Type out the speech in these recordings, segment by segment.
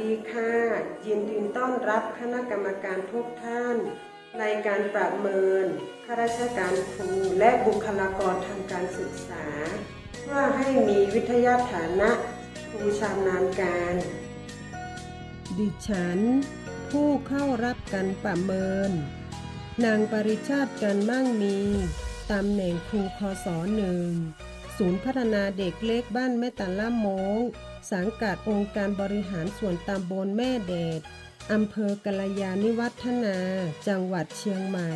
ดีค่ะ ยินดีต้อนรับคณะกรรมการทุกท่าน ในการประเมินข้าราชการครูและบุคลากรทางการศึกษา เพื่อให้มีวิทยาฐานะครูชำนาญการ ดิฉัน ผู้เข้ารับการประเมิน นางปริชาติกันมั่งมีตำแหน่งครูคศหนึ่งศูนย์พัฒนาเด็กเล็กบ้านแม่ตาล่ามง สังกัดองค์การบริหารส่วนตำบลแม่แดดอำเภอกัลยาณิวัฒนา จังหวัดเชียงใหม่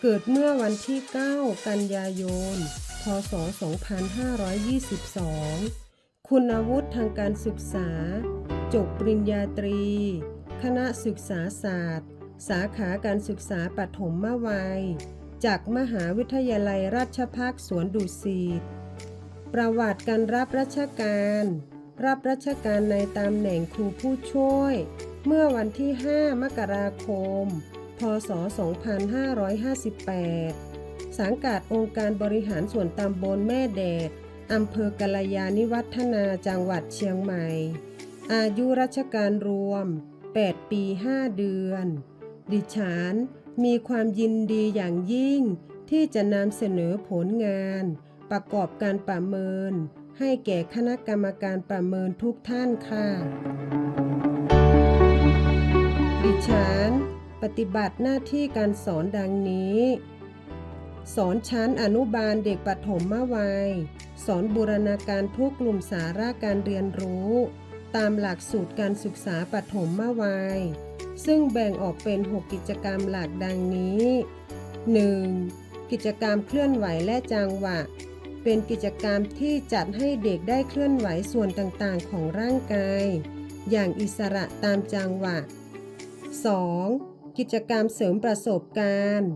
เกิดเมื่อวันที่ 9 กันยายน พศ 2522 คุณวุฒิทางการศึกษา จบปริญญาตรี คณะศึกษาศาสตร์ สาขาการศึกษาปฐมวัย จากมหาวิทยาลัยราชภัฏสวนดุสิตประวัติการรับราชการ รับราชการในตำแหน่งครูผู้ช่วย เมื่อวันที่ 5 มกราคม พศ 2558 สังกัดองค์การบริหารส่วนตำบลแม่แดดอำเภอกัลยาณิวัฒนาจังหวัดเชียงใหม่ อายุราชการรวม 8 ปี 5 เดือน ดิฉันมีความยินดีอย่างยิ่งที่จะนำเสนอผลงาน ประกอบการประเมิน ให้แก่คณะกรรมการประเมินทุกท่านค่ะ ดิฉัน ปฏิบัติหน้าที่การสอนดังนี้ สอนชั้นอนุบาลเด็กปฐมวัย สอนบูรณาการทุกกลุ่มสาระการเรียนรู้ ตามหลักสูตรการศึกษาปฐมวัย ซึ่งแบ่งออกเป็น 6 กิจกรรมหลักดังนี้ 1. กิจกรรมเคลื่อนไหวและจังหวะ เป็นกิจกรรมที่จัดให้เด็กได้เคลื่อนไหวส่วนต่างๆ ของร่างกาย อย่างอิสระตามจังหวะ 2. กิจกรรมเสริมประสบการณ์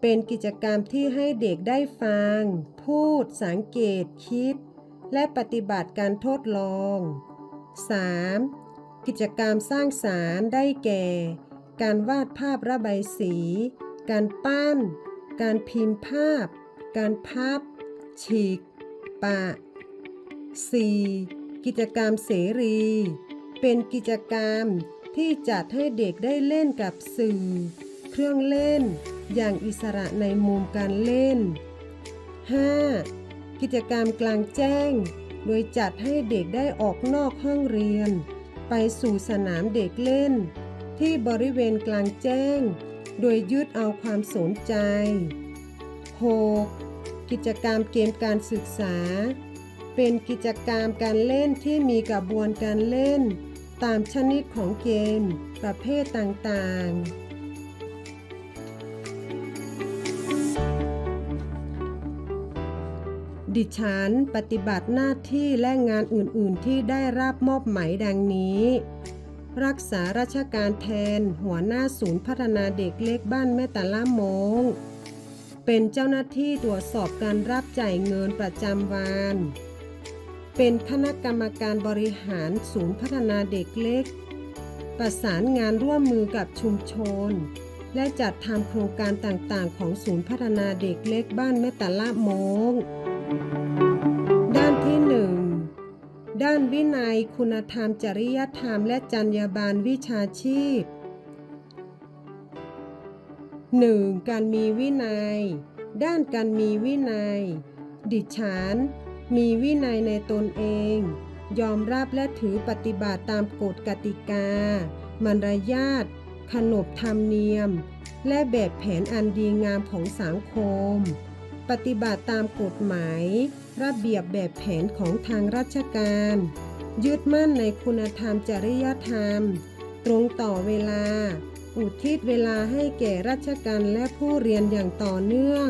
เป็นกิจกรรมที่ให้เด็กได้ฟัง พูด สังเกต คิด และปฏิบัติการทดลอง 3. กิจกรรมสร้างสารรค์ได้แก่ การวาดภาพระบายสี การปั้น การพิมพ์ภาพ การพับ ฉีก ปะ 4. กิจกรรมเสรี เป็นกิจกรรมที่จัดให้เด็กได้เล่นกับสื่อ เครื่องเล่น อย่างอิสระในมุมการเล่น 5. กิจกรรมกลางแจ้ง โดยจัดให้เด็กได้ออกนอกห้องเรียน ไปสู่สนามเด็กเล่น ที่บริเวณกลางแจ้ง โดยยึดเอาความสนใจ 6. กิจกรรมเกมการศึกษา เป็นกิจกรรมการเล่นที่มีกระบวนการเล่น ตามชนิดของเกม ประเภทต่างๆดิฉันปฏิบัติหน้าที่และงานอื่นๆที่ได้รับมอบหมายดังนี้ รักษาราชการแทนหัวหน้าศูนย์พัฒนาเด็กเล็กบ้านแม่ตาล่ามง เป็นเจ้าหน้าที่ตรวจสอบการรับจ่ายเงินประจำวัน เป็นคณะกรรมการบริหารศูนย์พัฒนาเด็กเล็ก ประสานงานร่วมมือกับชุมชน และจัดทำโครงการต่างๆ ของศูนย์พัฒนาเด็กเล็กบ้านแม่ตาล่ามงด้านที่ 1 ด้านวินัย คุณธรรม จริยธรรม และจรรยาบรรณวิชาชีพ 1. การมีวินัย ด้านการมีวินัย ดิฉัน มีวินัยในตนเอง ยอมรับและถือปฏิบัติตามกฎกติกา มารยาท ขนบธรรมเนียม และแบบแผนอันดีงามของสังคม ปฏิบัติตามกฎหมาย ระเบียบแบบแผนของทางราชการ ยึดมั่นในคุณธรรมจริยธรรม ตรงต่อเวลา อุทิศเวลาให้แก่ราชการและผู้เรียนอย่างต่อเนื่อง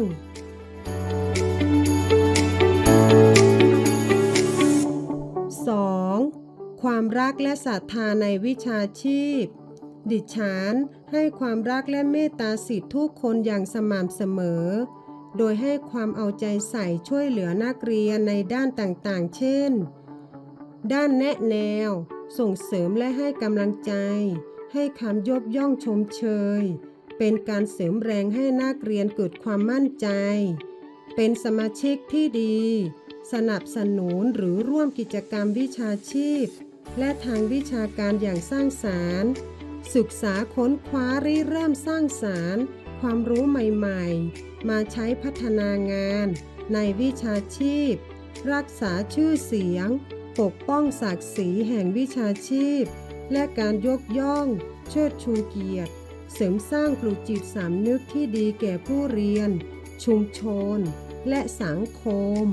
2. ความรักและศรัทธาในวิชาชีพ ดิฉันให้ความรักและเมตตาสิทธิทุกคนอย่างสม่ำเสมอ โดยให้ความเอาใจใส่ช่วยเหลือนักเรียนในด้านต่างๆ เช่น ด้านแนะแนว ส่งเสริมและให้กำลังใจ ให้คำยกย่องชมเชย เป็นการเสริมแรงให้นักเรียนเกิดความมั่นใจ เป็นสมาชิกที่ดี สนับสนุนหรือร่วมกิจกรรมวิชาชีพ และทางวิชาการอย่างสร้างสารรค์ ศึกษาค้นคว้าริเริ่มสร้างสารรค์ ความรู้ใหม่ๆ มาใช้พัฒนางานในวิชาชีพ รักษาชื่อเสียง ปกป้องศักดิ์ศรีแห่งวิชาชีพ และการยกย่อง เชิดชูเกียรติ เสริมสร้างปลูกจิตสำนึกที่ดีแก่ผู้เรียน ชุมชน และสังคม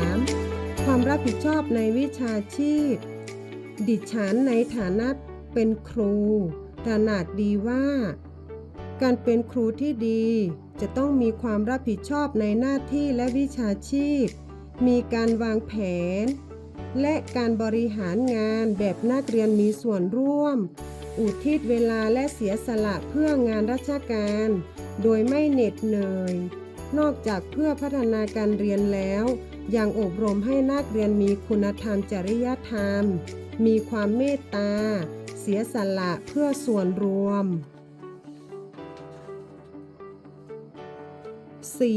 3. ความรับผิดชอบในวิชาชีพ ดิฉันในฐานะเป็นครู ตระหนักดีว่า การเป็นครูที่ดีจะต้องมีความรับผิดชอบในหน้าที่และวิชาชีพ มีการวางแผน และการบริหารงานแบบนักเรียนมีส่วนร่วม อุทิศเวลาและเสียสละเพื่องานราชการ โดยไม่เหน็ดเหนื่อย นอกจากเพื่อพัฒนาการเรียนแล้วยังอบรมให้นักเรียนมีคุณธรรมจริยธรรม มีความเมตตา เสียสละเพื่อส่วนรวม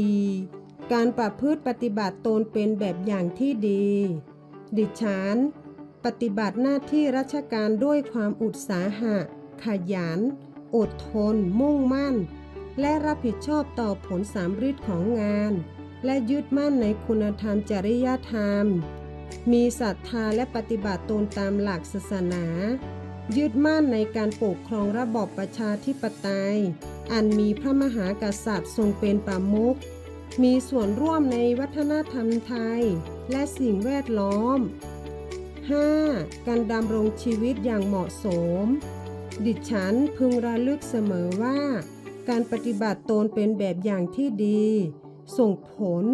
4. การประพฤติปฏิบัติตนเป็นแบบอย่างที่ดี ดิฉัน ปฏิบัติหน้าที่ราชการด้วยความอุตสาหะ ขยัน อดทน มุ่งมั่น และรับผิดชอบต่อผลสามฤทธิ์ของงาน และยึดมั่นในคุณธรรมจริยธรรม มีศรัทธาและปฏิบัติตนตามหลักศาสนา ยึดมั่นในการปกครองระบอบประชาธิปไตย อันมีพระมหากษัตริย์ทรงเป็นประมุขมีส่วนร่วมในวัฒนธรรมไทย และสิ่งแวดล้อม 5. การดำรงชีวิตอย่างเหมาะสม ดิฉันพึงระลึกเสมอว่า การปฏิบัติตนเป็นแบบอย่างที่ดี ส่งผล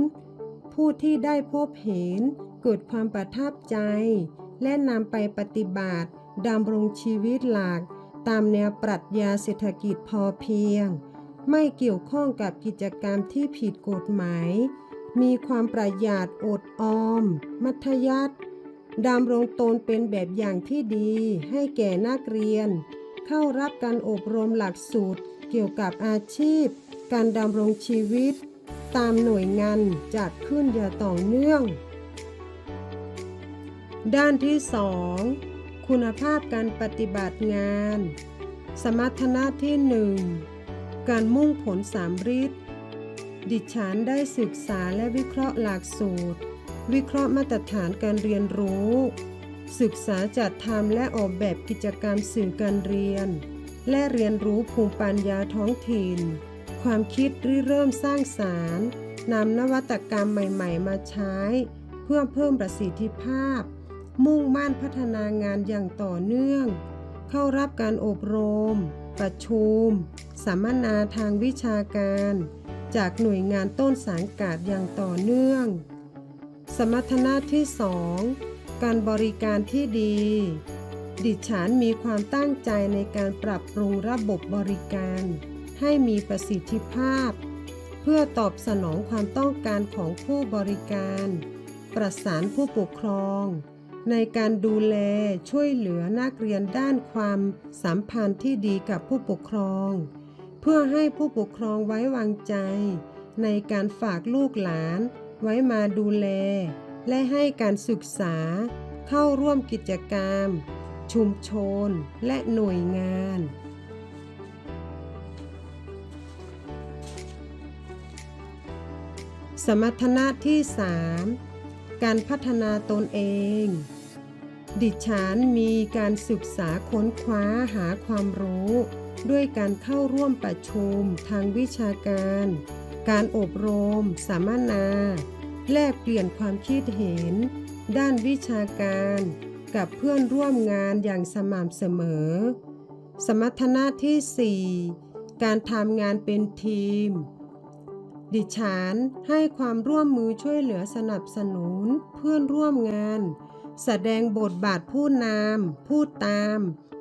ผู้ที่ได้พบเห็น เกิดความประทับใจ และนำไปปฏิบัติดำรงชีวิตหลัก ตามแนวปรัชญาเศรษฐกิจพอเพียง ไม่เกี่ยวข้องกับกิจกรรมที่ผิดกฎหมาย มีความประหยัดอดออม มัธยัติดำรงตนเป็นแบบอย่างที่ดีให้แก่นักเรียน เข้ารับการอบรมหลักสูตรเกี่ยวกับอาชีพ การดำรงชีวิต ตามหน่วยงานจัดขึ้นอย่างต่อเนื่อง ด้านที่ 2 คุณภาพการปฏิบัติงาน สมรรถนะที่ 1 การมุ่งผลสามฤทธิ์ ดิฉันได้ศึกษาและวิเคราะห์หลักสูตร วิเคราะห์มาตรฐานการเรียนรู้ ศึกษาจัดทำและออกแบบกิจกรรมสื่อการเรียน และเรียนรู้ภูมิปัญญาท้องถิ่น ความคิดริเริ่มสร้างสารรค์นำนวัตกรรมใหม่ๆ มาใช้ เพื่อเพิ่มประสิทธิภาพ มุ่งมั่นพัฒนางานอย่างต่อเนื่อง เข้ารับการอบรม ประชุม สัมมนาทางวิชาการ จากหน่วยงานต้นสังกัดอย่างต่อเนื่อง สมรรถนะที่ 2 การบริการที่ดี ดิฉันมีความตั้งใจในการปรับปรุงระบบบริการ ให้มีประสิทธิภาพ เพื่อตอบสนองความต้องการของผู้บริการ ประสานผู้ปกครองในการดูแลช่วยเหลือนักเรียนด้านความสัมพันธ์ที่ดีกับผู้ปกครอง พื่อให้ผู้ปกครองไว้วางใจ ในการฝากลูกหลานไว้มาดูแล และให้การศึกษา เข้าร่วมกิจกรรม ชุมชน และหน่วยงาน สมรรถนะที่ 3 การพัฒนาตนเอง ดิฉันมีการศึกษาค้นคว้าหาความรู้ ด้วยการเข้าร่วมประชุมทางวิชาการ การอบรม สัมมนา แลกเปลี่ยนความคิดเห็น ด้านวิชาการ กับเพื่อนร่วมงานอย่างสม่ำเสมอ สมรรถนะที่ 4 การทำงานเป็นทีม ดิฉันให้ความร่วมมือช่วยเหลือสนับสนุนเพื่อนร่วมงาน แสดงบทบาทผู้นำผู้ตาม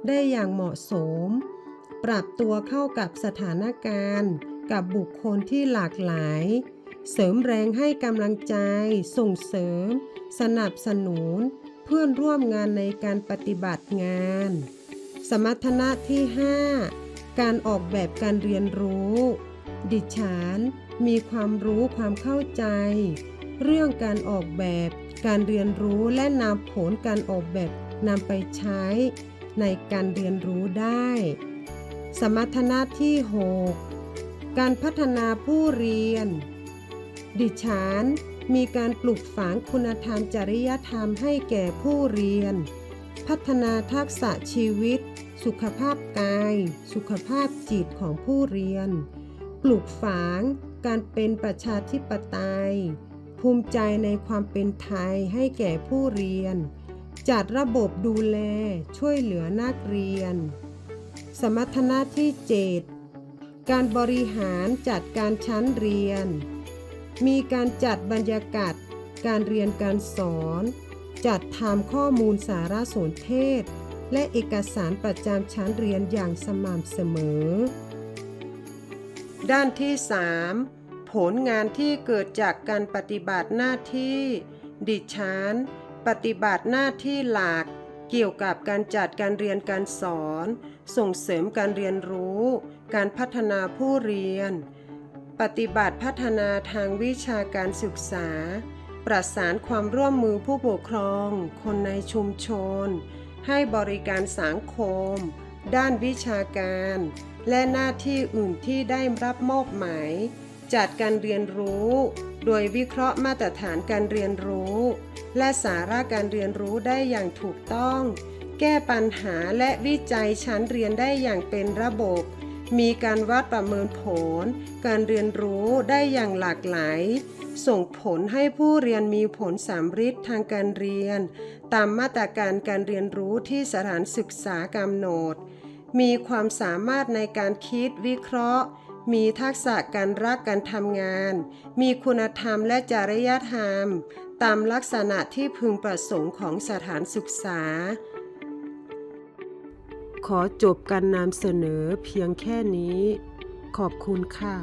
ได้อย่างเหมาะสม ปรับตัวเข้ากับสถานการณ์ กับบุคคลที่หลากหลาย เสริมแรงให้กำลังใจ ส่งเสริม สนับสนุน เพื่อนร่วมงานในการปฏิบัติงาน สมรรถนะที่ 5 การออกแบบการเรียนรู้ ดิฉันมีความรู้ความเข้าใจ เรื่องการออกแบบ การเรียนรู้และนำผลการออกแบบนำไปใช้ในการเรียนรู้ได้ สมรรถนะที่ 6 การพัฒนาผู้เรียน ดิฉันมีการปลูกฝังคุณธรรมจริยธรรมให้แก่ผู้เรียน พัฒนาทักษะชีวิต สุขภาพกาย สุขภาพจิตของผู้เรียน ปลูกฝังการเป็นประชาธิปไตย ภูมิใจในความเป็นไทยให้แก่ผู้เรียน จัดระบบดูแลช่วยเหลือนักเรียน สมรรถนะที่ 7 การบริหารจัดการชั้นเรียน มีการจัดบรรยากาศ การเรียนการสอน จัดทำข้อมูลสารสนเทศ และเอกสารประจำชั้นเรียนอย่างสม่ำเสมอ ด้านที่ 3 ผลงานที่เกิดจากการปฏิบัติหน้าที่ ดิฉัน ปฏิบัติหน้าที่หลัก เกี่ยวกับการจัดการเรียนการสอน ส่งเสริมการเรียนรู้ การพัฒนาผู้เรียน ปฏิบัติพัฒนาทางวิชาการศึกษา ประสานความร่วมมือผู้ปกครอง คนในชุมชน ให้บริการสังคม ด้านวิชาการ และหน้าที่อื่นที่ได้รับมอบหมาย จัดการเรียนรู้ โดยวิเคราะห์มาตรฐานการเรียนรู้ และสาระการเรียนรู้ได้อย่างถูกต้อง แก้ปัญหาและวิจัยชั้นเรียนได้อย่างเป็นระบบ มีการวัดประเมินผล การเรียนรู้ได้อย่างหลากหลายส่งผลให้ผู้เรียนมีผลสำฤทธิ์ทางการเรียน ตามมาตรการการเรียนรู้ที่สถานศึกษากำหนด มีความสามารถในการคิดวิเคราะห์ มีทักษะการรักการทำงาน มีคุณธรรมและจริยธรรม ตามลักษณะที่พึงประสงค์ของสถานศึกษา ขอจบการนำเสนอเพียงแค่นี้ ขอบคุณค่ะ